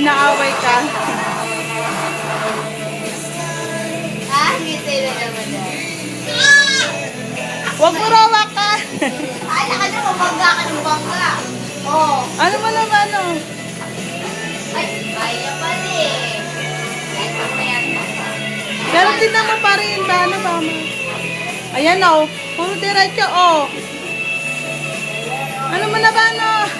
naaway ka. Ah, hindi talaga ba Huwag mo rawa ka! Ala ka na, mabangga ka ng bangga. Oh. Ano mo naman, ano? Ay, kaya pa rin. Pero tignan mo pa rin, ba? Ano ba? Ayan, oh. Puro diretso, oh. Ano mo na ba, ano?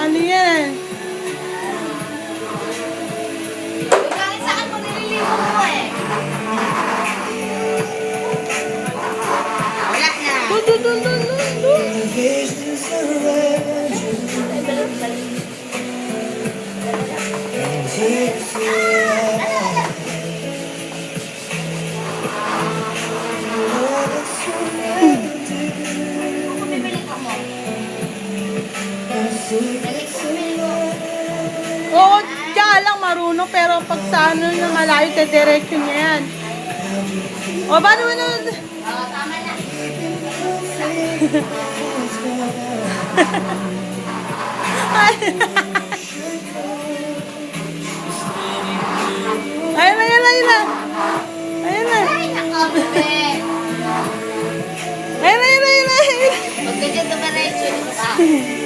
Oo, diyan lang marunong, pero pag sa ano na malayo, diretso niya yan. O, paano mo na? Oo, tama na. Ayun na, ayun na, ayun na. Ayun na. Ay, nako, bebe. Ayun na, ayun na, ayun na. Huwag ka dyan dumiretso ka.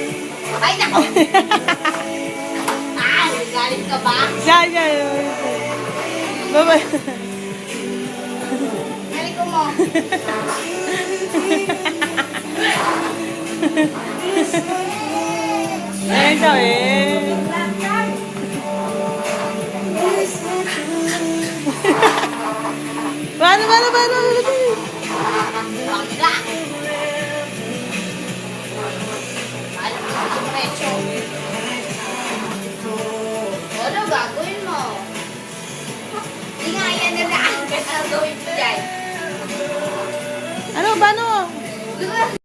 Ay, nako. Ah, galit ka ba? Yan, yan. Bye-bye. Galit ko mo. Ayun daw eh. Paano, paano, paano? Bangga. Dumiretso. Ano gagawin mo? Hindi nga yan na daan. Ano gawin mo dyan? Ano, paano? Diba?